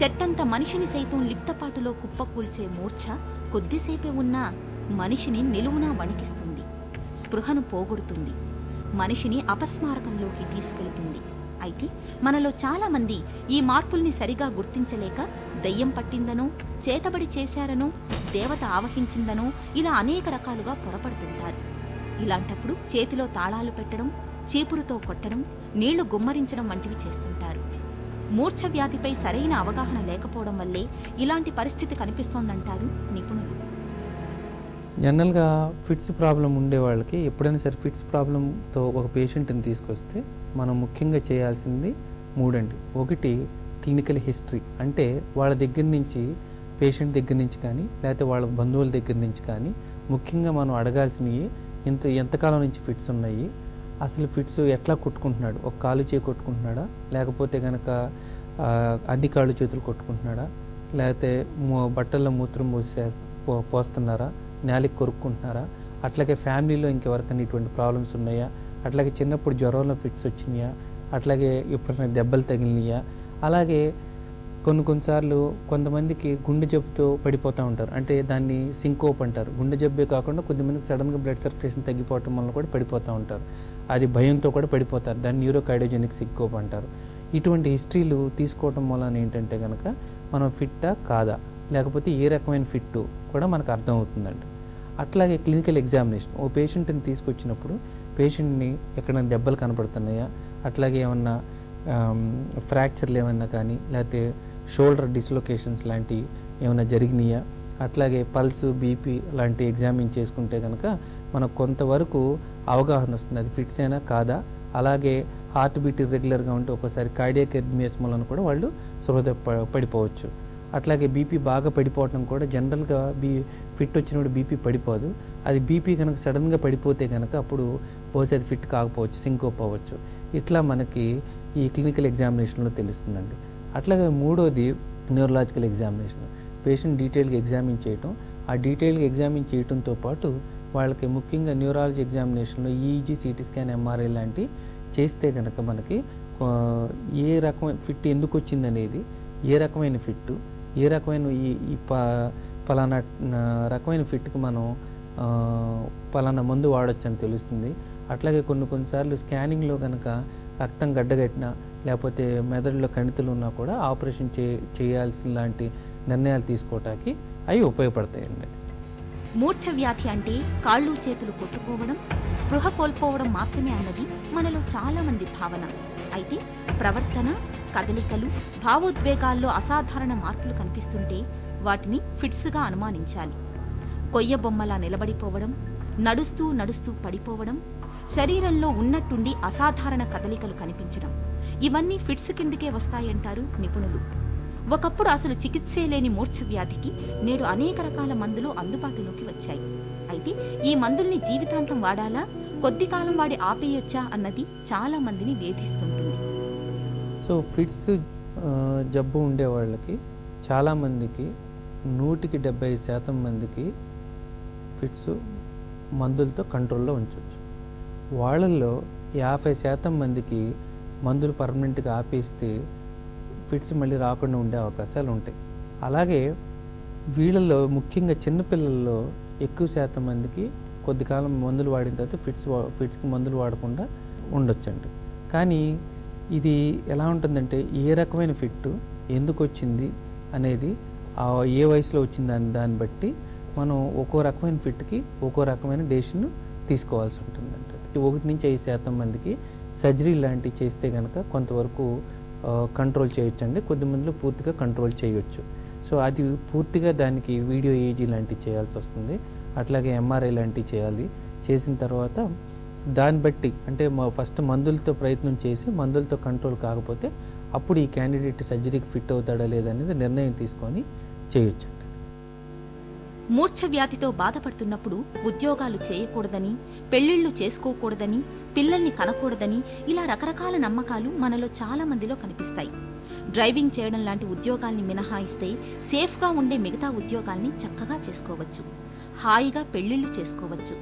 చెట్టంత మనిషిని సైతం లిప్తపాటులో కుప్పకూల్చే మూర్ఛ కొద్దిసేపే ఉన్నా మనిషిని నిలువునా వణికిస్తుంది స్పృహను పోగొడుతుంది మనిషిని అపస్మారకంలోకి తీసుకెళుతుంది. అయితే మనలో చాలామంది ఈ మార్పుల్ని సరిగా గుర్తించలేక దయ్యం పట్టిందనో చేతబడి చేశారనో దేవత ఆవహించిందనో ఇలా అనేక రకాలుగా పొరపడుతుంటారు. ఇలాంటప్పుడు చేతిలో తాళాలు పెట్టడం చీపురుతో కొట్టడం నీళ్ళు గుమ్మరించడం వంటివి చేస్తుంటారు. మూర్ఛ వ్యాధిపై సరైన అవగాహన లేకపోవడం వల్లే ఇలాంటి పరిస్థితి కనిపిస్తోందంటారు నిపుణులు. జనరల్గా ఫిట్స్ ప్రాబ్లం ఉండే వాళ్ళకి ఎప్పుడైనా సరే ఫిట్స్ ప్రాబ్లంతో ఒక పేషెంట్ని తీసుకొస్తే మనం ముఖ్యంగా చేయాల్సింది మూడండి. ఒకటి క్లినికల్ హిస్టరీ. అంటే వాళ్ళ దగ్గర నుంచి పేషెంట్ దగ్గర నుంచి కానీ లేకపోతే వాళ్ళ బంధువుల దగ్గర నుంచి కానీ ముఖ్యంగా మనం అడగాల్సినవి ఇంత ఎంతకాలం నుంచి ఫిట్స్ ఉన్నాయి అసలు ఫిట్స్ ఎట్లా కొట్టుకుంటున్నాడు? ఒక కాలు చేయి కొట్టుకుంటున్నాడా? లేకపోతే కనుక అన్ని కాళ్ళు చేతులు కొట్టుకుంటున్నాడా? లేకపోతే బట్టల్లో మూత్రం పోసే పో- పోస్తున్నారా? నేలకి కొరుక్కుంటున్నారా? అట్లాగే ఫ్యామిలీలో ఇంకెవరికైనా ఇటువంటి ప్రాబ్లమ్స్ ఉన్నాయా? అట్లాగే చిన్నప్పుడు జ్వరంలో ఫిట్స్ వచ్చినాయా? అట్లాగే ఎప్పుడైనా దెబ్బలు తగిలినాయా? అలాగే కొన్ని కొన్నిసార్లు కొంతమందికి గుండె జబ్బుతో పడిపోతూ ఉంటారు. అంటే దాన్ని సింకోప్ అంటారు. గుండె జబ్బే కాకుండా కొంతమందికి సడన్గా బ్లడ్ సర్క్యులేషన్ తగ్గిపోవటం వల్ల కూడా పడిపోతూ ఉంటారు. అది భయంతో కూడా పడిపోతారు. దాన్ని న్యూరోకైడోజెనిక్ సింకోప్ అంటారు. ఇటువంటి హిస్టరీలు తీసుకోవటం వలన ఏంటంటే కనుక మనం ఫిట్టా కాదా? లేకపోతే ఏ రకమైన ఫిట్టు కూడా మనకు అర్థమవుతుందండి. అట్లాగే క్లినికల్ ఎగ్జామినేషన్. ఓ పేషెంట్ని తీసుకొచ్చినప్పుడు పేషెంట్ని ఎక్కడైనా దెబ్బలు కనపడుతున్నాయా? అట్లాగే ఏమన్నా ఫ్రాక్చర్లు ఏమన్నా కానీ లేకపోతే షోల్డర్ డిస్లొకేషన్స్ లాంటివి ఏమైనా జరిగినాయా? అట్లాగే పల్స్ బీపీ లాంటి ఎగ్జామిన్ చేసుకుంటే కనుక మనకు కొంతవరకు అవగాహన వస్తుంది. అది ఫిట్స్ అయినా కాదా? అలాగే హార్ట్ బీట్ రెగ్యులర్గా ఉంటే ఒకసారి కార్డియాక్ ఎర్మియస్ కూడా వాళ్ళు సృహద పడిపోవచ్చు. అట్లాగే బీపీ బాగా పడిపోవటం కూడా జనరల్గా బీ ఫిట్ వచ్చినప్పుడు బీపీ పడిపోదు. అది బీపీ కనుక సడన్గా పడిపోతే కనుక అప్పుడు బహుశా అది ఫిట్ కాకపోవచ్చు సింకోప్ అవ్వచ్చు ఇట్లా మనకి ఈ క్లినికల్ ఎగ్జామినేషన్లో తెలుస్తుందండి. అట్లాగే మూడోది న్యూరలాజికల్ ఎగ్జామినేషన్ పేషెంట్ డీటెయిల్గా ఎగ్జామిన్ చేయటం. ఆ డీటెయిల్గా ఎగ్జామిన్ చేయటంతో పాటు వాళ్ళకి ముఖ్యంగా న్యూరాలజీ ఎగ్జామినేషన్లో ఈజీ సిటీ స్కాన్ ఎంఆర్ఐ లాంటి చేస్తే కనుక మనకి ఏ రకమైన ఫిట్ ఎందుకు వచ్చిందనేది ఏ రకమైన ఫిట్ ఏ రకమైన ఈ ఈ ప పలానా రకమైన ఫిట్కి మనం పలానా మందు వాడొచ్చని అని తెలుస్తుంది. అట్లాగే కొన్ని కొన్నిసార్లు స్కానింగ్లో కనుక రక్తం గడ్డగట్టినా లేకపోతే మెదడులో కణితులు ఉన్నా కూడా ఆపరేషన్ చే చేయాల్సిన లాంటి నిర్ణయాలు తీసుకోవటానికి అవి ఉపయోగపడతాయండి. మూర్ఛ వ్యాధి అంటే కాళ్ళు చేతులు కొట్టుకోవడం స్పృహ కోల్పోవడం మాత్రమే అన్నది మనలో చాలామంది భావన. అయితే ప్రవర్తన కదలికలు భావోద్వేగాల్లో అసాధారణ మార్పులు కనిపిస్తుంటే వాటిని ఫిట్స్గా అనుమానించాలి. కొయ్య బొమ్మలా నిలబడిపోవడం నడుస్తూ నడుస్తూ పడిపోవడం శరీరంలో ఉన్నట్టుండి అసాధారణ కదలికలు కనిపించడం. ఇవన్నీ ఫిట్స్ కిందకే వస్తాయంటారు నిపుణులు. ఒకప్పుడు అసలు చికిత్సే లేని మూర్ఛ వ్యాధికి నేడు అనేక రకాల మందులు అందుబాటులోకి వచ్చాయి. అయితే ఈ మందుల్ని జీవితాంతం వాడాలా? కొద్ది కాలం వాడి ఆపేయొచ్చా అన్నది చాలా మందిని వేధిస్తుంటుంది. సో ఫిట్స్ జబ్బు ఉండే వాళ్ళకి చాలామందికి నూటికి డెబ్బై శాతం మందికి ఫిట్స్ మందులతో కంట్రోల్లో ఉంచవచ్చు వాళ్ళల్లో యాభై శాతం మందికి మందులు పర్మనెంట్గా ఆపేస్తే ఫిట్స్ మళ్ళీ రాకుండా ఉండే అవకాశాలు ఉంటాయి. అలాగే వీళ్ళల్లో ముఖ్యంగా చిన్నపిల్లల్లో ఎక్కువ శాతం మందికి కొద్ది కాలం మందులు వాడిన తర్వాత ఫిట్స్ వా- ఫిట్స్కి మందులు వాడకుండా ఉండొచ్చండి. కానీ ఇది ఎలా ఉంటుందంటే ఏ రకమైన ఫిట్ ఎందుకు వచ్చింది అనేది ఆ ఏ వయసులో వచ్చింది దాన్ని దాన్ని బట్టి మనం ఒక్కో రకమైన ఫిట్కి ఒక్కో రకమైన డేషన్ తీసుకోవాల్సి ఉంటుందండి. ఒకటి నుంచి ఐదు శాతం మందికి సర్జరీ లాంటివి చేస్తే కనుక కొంతవరకు కంట్రోల్ చేయొచ్చండి. కొద్ది మందిలో పూర్తిగా కంట్రోల్ చేయొచ్చు. సో అది పూర్తిగా దానికి వీడియో ఏజీ లాంటివి చేయాల్సి వస్తుంది. అట్లాగే ఎంఆర్ఐ లాంటివి చేయాలి. చేసిన తర్వాత దాన్ని బట్టి అంటే మా ఫస్ట్ మందులతో ప్రయత్నం చేసి మందులతో కంట్రోల్ కాకపోతే అప్పుడు ఈ క్యాండిడేట్ సర్జరీకి ఫిట్ అవుతాడా లేదనేది నిర్ణయం తీసుకొని చేయొచ్చు మూర్ఛ వ్యాధితో బాధపడుతున్నప్పుడు ఉద్యోగాలు చేయకూడదని పెళ్ళిళ్ళు చేసుకోకూడదని పిల్లల్ని కనకూడదని ఇలా రకరకాల నమ్మకాలు మనలో చాలా మందిలో కనిపిస్తాయి. డ్రైవింగ్ చేయడం లాంటి ఉద్యోగాల్ని మినహాయిస్తే సేఫ్గా ఉండే మిగతా ఉద్యోగాల్ని చక్కగా చేసుకోవచ్చు. హాయిగా పెళ్ళిళ్ళు చేసుకోవచ్చు.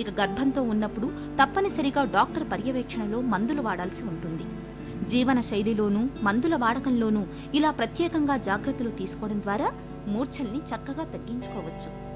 ఇక గర్భంతో ఉన్నప్పుడు తప్పనిసరిగా డాక్టర్ పర్యవేక్షణలో మందులు వాడాల్సి ఉంటుంది. జీవన శైలిలోనూ మందుల వాడకంలోనూ ఇలా ప్రత్యేకంగా జాగ్రత్తలు తీసుకోవడం ద్వారా మూర్ఛల్ని చక్కగా తగ్గించుకోవచ్చు.